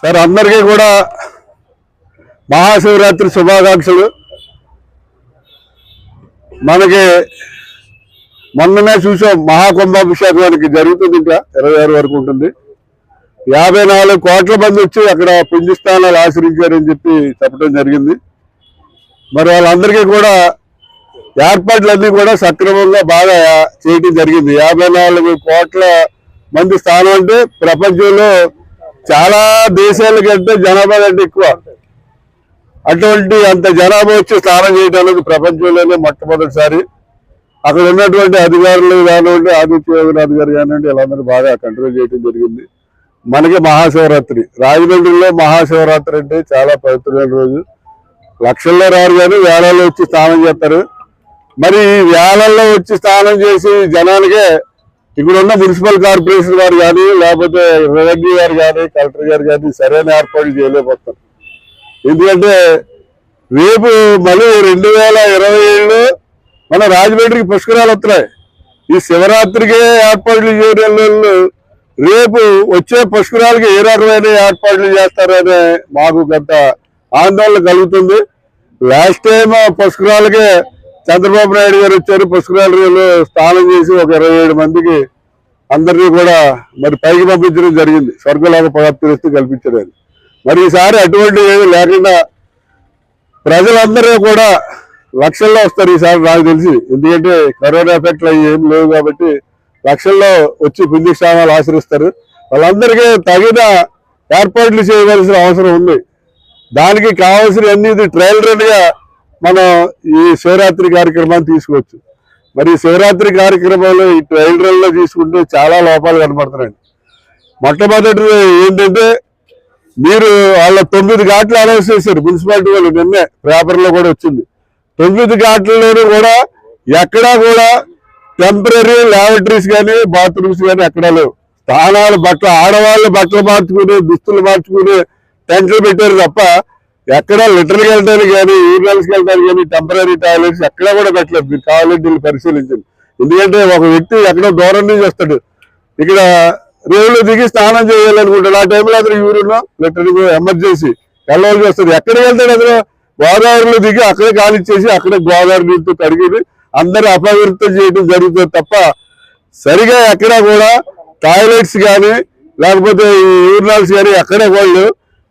Sir అందరికీ కూడా మహాశివరాత్రి శుభాకాంక్షలు. మనకి మొన్ననే చూసాం మహాకుంభాభిషేకం మనకి జరుగుతుంది ఇంకా ఇరవై ఆరు వరకు ఉంటుంది. యాభై నాలుగు కోట్ల మంది వచ్చి అక్కడ పుణ్యస్థానాలు ఆశ్రయించారని చెప్పి చెప్పడం జరిగింది. మరి వాళ్ళందరికీ కూడా ఏర్పాట్లన్నీ కూడా సక్రమంగా బాగా చేయడం జరిగింది. యాభై నాలుగు కోట్ల మంది స్థానం అంటే ప్రపంచంలో చాలా దేశాల కంటే జనాభా కంటే ఎక్కువ. అటువంటి అంత జనాభా వచ్చి స్నానం చేయడానికి ప్రపంచంలోనే మొట్టమొదటిసారి అక్కడ ఉన్నటువంటి అధికారులు కానివ్వండి ఆదిత్య యోగనాథ్ గారు కానివ్వండి వీళ్ళందరూ బాగా కంట్రోల్ చేయడం జరిగింది. మనకి మహాశివరాత్రి రాజమండ్రిలో మహాశివరాత్రి అంటే చాలా పవిత్రమైన రోజు. లక్షల్లో రారు కానీ వేళల్లో వచ్చి స్నానం చేస్తారు. మరి ఈ వేళల్లో వచ్చి స్నానం చేసి జనానికే ఇక్కడ ఉన్న మున్సిపల్ కార్పొరేషన్ గారు కానీ లేకపోతే రెవెన్యూ గారు కానీ కలెక్టర్ గారు కానీ సరైన ఏర్పాట్లు చేయలేకపోతారు ఎందుకంటే రేపు మళ్ళీ రెండు వేల ఇరవై ఏళ్ళు మన రాజమండ్రికి పుష్కరాలు వస్తున్నాయి. ఈ శివరాత్రికే ఏర్పాట్లు చేయడం రేపు వచ్చే పుష్కరాలకి ఏ రకమైన ఏర్పాట్లు చేస్తారనే మాకు కొంత ఆందోళన కలుగుతుంది. లాస్ట్ టైం పుష్కరాలకే చంద్రబాబు నాయుడు గారు వచ్చారు పుష్కరాలలో స్నానం చేసి ఒక ఇరవై ఏడు మందికి అందరినీ కూడా మరి పైకి పంపించడం జరిగింది. స్వర్గలోక ప్రాప్తి కల్పించడం మరి ఈసారి అటువంటి ఏమీ లేకుండా ప్రజలందరూ కూడా లక్షల్లో వస్తారు ఈసారి నాకు తెలిసి. ఎందుకంటే కరోనా ఎఫెక్ట్లు అవి ఏం లేవు కాబట్టి లక్షల్లో వచ్చి పుణ్యక్షామాలు ఆశ్రయిస్తారు వాళ్ళందరికీ తగిన ఏర్పాట్లు చేయవలసిన అవసరం ఉంది. దానికి కావాల్సిన అన్ని ఇది ట్రయల్ రన్గా మనం ఈ శివరాత్రి కార్యక్రమాన్ని తీసుకోవచ్చు. మరి ఈ శివరాత్రి కార్యక్రమంలో ఈ ట్రయల్ రన్ తీసుకుంటే చాలా లోపాలు కనపడుతున్నాయి మొట్టమొదటి ఏంటంటే మీరు వాళ్ళ తొమ్మిది ఘాట్లు అనౌన్స్ చేశారు. మున్సిపాలిటీ వాళ్ళు నిన్నే పేపర్లో కూడా వచ్చింది. తొమ్మిది ఘాట్లలోనూ కూడా ఎక్కడా కూడా టెంపరీ ల్యాబరేటరీస్ కానీ బాత్రూమ్స్ కానీ ఎక్కడా లేవు. స్థానాలు బట్టలు ఆడవాళ్ళు బట్టలు మార్చుకుని దుస్తులు మార్చుకుని టెంట్లు పెట్టారు తప్ప ఎక్కడ లిటర్కి వెళ్ళడానికి కానీ యూరినల్స్కి వెళ్ళడానికి కానీ టెంపరీ టాయిలెట్స్ ఎక్కడా కూడా పెట్టలేదు. మీరు కావాలంటే వీళ్ళు పరిశీలించండి. ఎందుకంటే ఒక వ్యక్తి ఎక్కడో దూరం నుంచి వస్తాడు. ఇక్కడ రేవులు దిగి స్నానం చేయాలనుకుంటాడు. ఆ టైంలో అతను యూరిన్ లెటర్ ఎమర్జెన్సీ వెళ్ళవలసి వస్తుంది. ఎక్కడికి వెళ్తాడు అతను? గోదావరిలో దిగి అక్కడే కాలిచ్చేసి అక్కడే గోదావరి నీటితో కడిగి అందరూ అపవిత్రం చేయడం జరుగుతుంది తప్ప సరిగా ఎక్కడా కూడా టాయిలెట్స్ కానీ లేకపోతే ఈ యూరినాల్స్ కానీ ఎక్కడ వాళ్ళు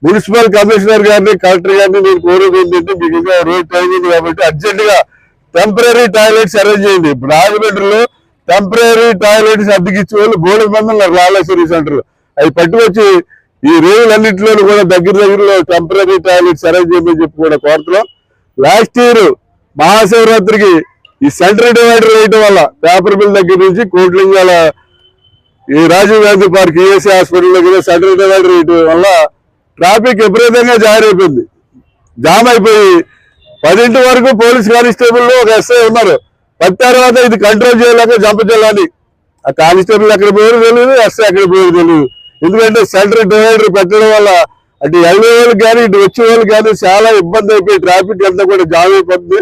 మున్సిపల్ కమిషనర్ గారిని కలెక్టర్ గారిని నేను కోరేది ఏంటంటే మీకు ఇంకా రోజు టైం ఉంది కాబట్టి అర్జెంట్గా టెంపరీ టాయిలెట్స్ అరేంజ్ చేయండి. ఇప్పుడు రాజమండ్రిలో టెంపరీ టాయిలెట్స్ అద్దెకిచ్చే వాళ్ళు బోర్డు మంది ఉన్నారు రాలేశ్వరి సెంటర్ అవి పట్టుకొచ్చి ఈ రేవులన్నింటిలోనూ కూడా దగ్గర దగ్గరలో టెంపరీ టాయిలెట్స్ అరేంజ్ చేయమని చెప్పి కూడా కోరుతున్నాం. లాస్ట్ ఇయర్ మహాశివరాత్రికి ఈ సెంటర్ డివైడర్ వేయటం వల్ల పేపర్ బిల్ దగ్గర నుంచి కోట్లింగాల ఈ Rajiv Gandhi park ESI hospital దగ్గర సెంటర్ డివైడర్ వేయటం వల్ల ట్రాఫిక్ విపరీతంగా జారైపోయింది జామ్ అయిపోయి పదింటి వరకు పోలీస్ కానిస్టేబుల్ ఒక ఎస్ఐ ఉన్నారు. పది తర్వాత ఇది కంట్రోల్ చేయలేక జంప చేయాలని. ఆ కానిస్టేబుల్ ఎక్కడ పోయారు తెలియదు ఎస్ఐ ఎక్కడ పోయారు తెలియదు ఎందుకంటే సెంటర్ డివైడర్ పెట్టడం వల్ల అటు వెళ్ళే వాళ్ళకి కానీ ఇటు వచ్చే వాళ్ళకి కానీ చాలా ఇబ్బంది అయిపోయి ట్రాఫిక్ అంతా కూడా జామ్ అయిపోతుంది.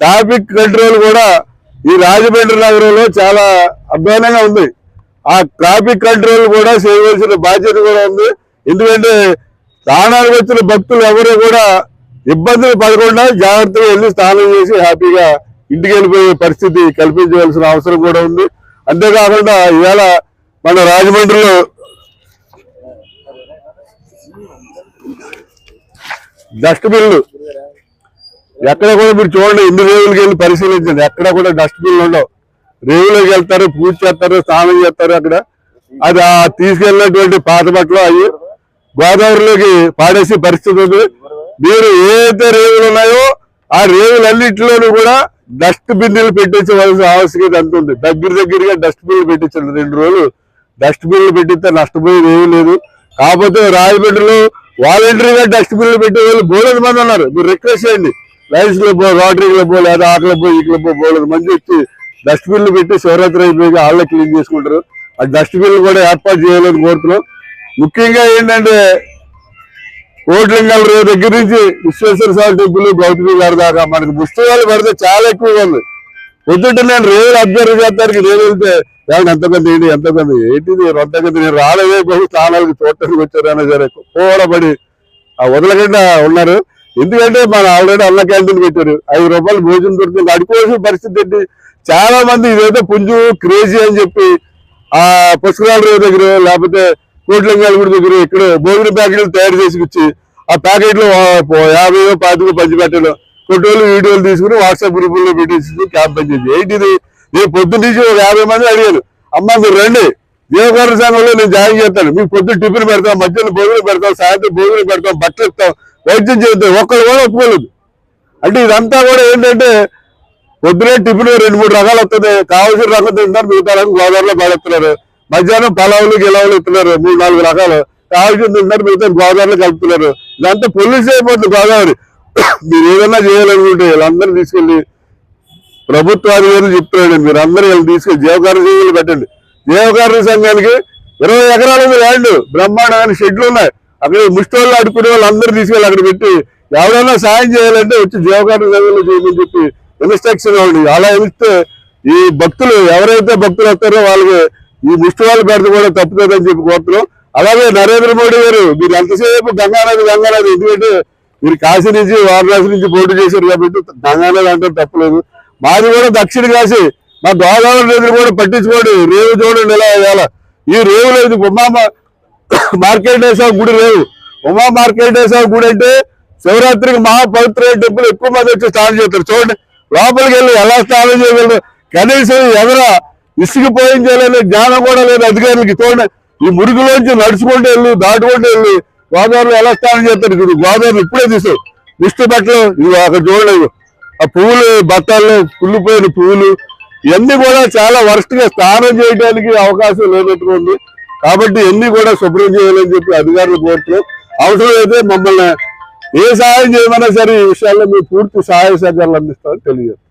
ట్రాఫిక్ కంట్రోల్ కూడా ఈ రాజమండ్రి నగరంలో చాలా అధ్వానంగా ఉంది. ఆ ట్రాఫిక్ కంట్రోల్ కూడా చేయవలసిన బాధ్యత కూడా ఉంది. ఎందుకంటే స్నానాలు వచ్చిన భక్తులు ఎవరు కూడా ఇబ్బందులు పడకుండా జాగ్రత్తగా వెళ్ళి స్నానం చేసి హ్యాపీగా ఇంటికి వెళ్ళిపోయే పరిస్థితి కల్పించవలసిన అవసరం కూడా ఉంది. అంతేకాకుండా ఇవాళ మన రాజమండ్రిలో డస్ట్బిన్లు ఎక్కడ కూడా మీరు చూడండి ఎన్ని రేవులకి వెళ్ళి పరిశీలించండి. ఎక్కడ కూడా డస్ట్బిన్లు ఉండవు. రేవులోకి వెళ్తారు పూజ చేస్తారు స్నానం చేస్తారు అక్కడ. అది ఆ తీసుకెళ్ళినటువంటి పాత బట్టలు అవి గోదావరిలోకి పాడేసి పరిస్థితి ఉంది. మీరు ఏదైతే రేవులు ఉన్నాయో ఆ రేవులన్నింటిలోనూ కూడా డస్ట్ బిన్నులు పెట్టించవలసిన ఆవశ్యకత ఎంత ఉంది. దగ్గర దగ్గరగా డస్ట్ బిన్లు పెట్టించండి రెండు రోజులు డస్ట్ బిన్లు పెట్టిస్తే నష్టపోయేది ఏమీ లేదు. కాకపోతే రాజమండ్రిలో వాలంటరీగా డస్ట్ బిన్లు పెట్టే వాళ్ళు బోలేదు మంది ఉన్నారు. మీరు రిక్వెస్ట్ చేయండి. లైన్స్ క్లబ్ రోటరీ క్లబ్ లేదా ఆ క్లబ్ ఈ క్లబ్ బోలేదు మంది వచ్చి డస్ట్ బిన్లు పెట్టి శివరాత్రి అయిపోయి వాళ్ళే క్లీన్ చేసుకుంటారు. ఆ డస్ట్ బిన్లు కూడా ఏర్పాటు చేయాలని కోరుతున్నాం. ముఖ్యంగా ఏంటంటే కోట్లింగాల రేవు దగ్గర నుంచి విశ్వేశ్వర స్వామి టెంపుల్ గౌతమి గారి దాకా మనకి పుస్తకాలు పడితే చాలా ఎక్కువగా ఉంది పొద్దుంటే నేను రేవులు అబ్జర్వ్ చేస్తానికి రేవు వెళ్తే ఎంత ఎంతమంది ఏంటి ఎంతమంది ఏంటిది? రొంతమంది నేను రాలేదే బహు స్థానాలకు చూడటానికి వచ్చారైనా సరే పోడబడి ఆ వదలకుండా ఉన్నారు. ఎందుకంటే మన ఆల్రెడీ అన్న క్యాంటీన్ పెట్టారు. ఐదు రూపాయలు భోజనం దొరుకుతుంది అడుకోవాల్సిన పరిస్థితి ఏంటి? చాలా మంది ఇదేదో పుంజు క్రేజీ అని చెప్పి ఆ పుష్కరాల రేవు దగ్గర లేకపోతే కోట్లింగాల గుడి దగ్గర ఇక్కడ భోజన ప్యాకెట్లు తయారు చేసి ఇచ్చి ఆ ప్యాకెట్లు యాభై పాతికో పంచి పెట్టడం ఫోటోలు వీడియోలు తీసుకుని వాట్సాప్ గ్రూపుల్లో పెట్టేసి క్యాంప్ చేసి. ఏంటిది? నేను పొద్దున్న నుంచి ఒక యాభై మంది అడిగారు. అమ్మ మీరు రండి. దేవకార సంఘంలో నేను జాయిన్ చేస్తాను. మీకు పొద్దున టిఫిన్ పెడతాం మధ్యాహ్నం భోజనం పెడతాం సాయంత్రం భోజనం పెడతాం బట్టలు ఇస్తాం వైద్యం చేస్తాం. ఒక్కరు కూడా ఒప్పుకోలేదు. అంటే ఇదంతా కూడా ఏంటంటే పొద్దునే టిఫిన్ రెండు మూడు రకాలు వస్తుంది కావాల్సిన రకం తింటారు మిగతా రకం గోదావరిలో పడేస్తున్నారు మధ్యాహ్నం పలావులు గిలావులు ఇస్తున్నారు మూడు నాలుగు రకాలు. కావాల్సింది తింటారు మిగతా గోదావరిలో కలుపుతున్నారు. ఇదంతా పొల్యూషన్ అయిపోతుంది గోదావరి. మీరు ఏదైనా చేయాలనుకుంటే వీళ్ళందరూ తీసుకెళ్ళి ప్రభుత్వ అధికారులు చెప్తున్నాడు. మీరు అందరూ వీళ్ళు తీసుకెళ్ళి జీవకారణ సంఘాలు పెట్టండి. జీవకారణ సంఘానికి ఇరవై ఎకరాల మీద ల్యాండ్ బ్రహ్మాండమైన షెడ్లు ఉన్నాయి. అక్కడ ముష్టోళ్ళు వాళ్ళు వాళ్ళందరూ తీసుకెళ్ళి అక్కడ పెట్టి ఎవరైనా సాయం చేయాలంటే వచ్చి జీవకారణ సంఘంలో చేయమని చెప్పి ఇన్స్ట్రక్షన్ ఇవ్వండి. అలా ఇస్తే ఈ భక్తులు ఎవరైతే భక్తులు వస్తారో వాళ్ళకి ఈ ముష్టి వాళ్ళు పెడితే కూడా తప్పుతుందని చెప్పి కోరుతున్నాం. అలాగే నరేంద్ర మోడీ గారు మీరు ఎంతసేపు గంగానది గంగానది ఎందుకంటే మీరు కాశీ నుంచి వారణాసి నుంచి పోటీ చేశారు కాబట్టి గంగానది అంటే తప్పలేదు. మాది కూడా దక్షిణ కాశీ. మా గోదావరి నదిని కూడా పట్టించుకోండి. రేవు చూడండి ఎలా వేయాల ఈ రేవులో ఇది ఉమా మా- మార్కెటేశ్వర గుడి రేవు. ఉమా మార్కెటేశ్వర గుడి అంటే శివరాత్రికి మహాపవిత్ర టెంపుల్. ఎక్కువ మంది వచ్చి స్నానం చేస్తారు. చూడండి లోపలికి వెళ్ళి ఎలా స్నానం చేయగలరు. కనీసం ఎవరా ఇసుక పోయించాలనే జ్ఞానం కూడా లేదు అధికారులకి. చూడండి ఈ మురుగులోంచి నడుచుకుంటూ వెళ్ళి దాటుకుంటూ వెళ్ళి. గోదావరిలో ఎలా స్నానం చేస్తారు ఇప్పుడు గోదావరి ఇప్పుడే తీసావు ముష్టి బట్టలు ఇవి అక్కడ చూడలేదు ఆ పువ్వులు బత్తాల్లో కుళ్ళిపోయిన పువ్వులు ఇవన్నీ కూడా చాలా వరస్ట్గా స్నానం చేయడానికి అవకాశం లేనట్టుకుంది. కాబట్టి ఇవన్నీ కూడా శుభ్రం చేయాలని చెప్పి అధికారులు కోరుతున్నాం. అవసరం అయితే మమ్మల్ని ఏ సహాయం చేయమన్నా సరే ఈ విషయాల్లో మీ పూర్తి సహాయ సహకారాలు అందిస్తామని తెలియజేస్తాం.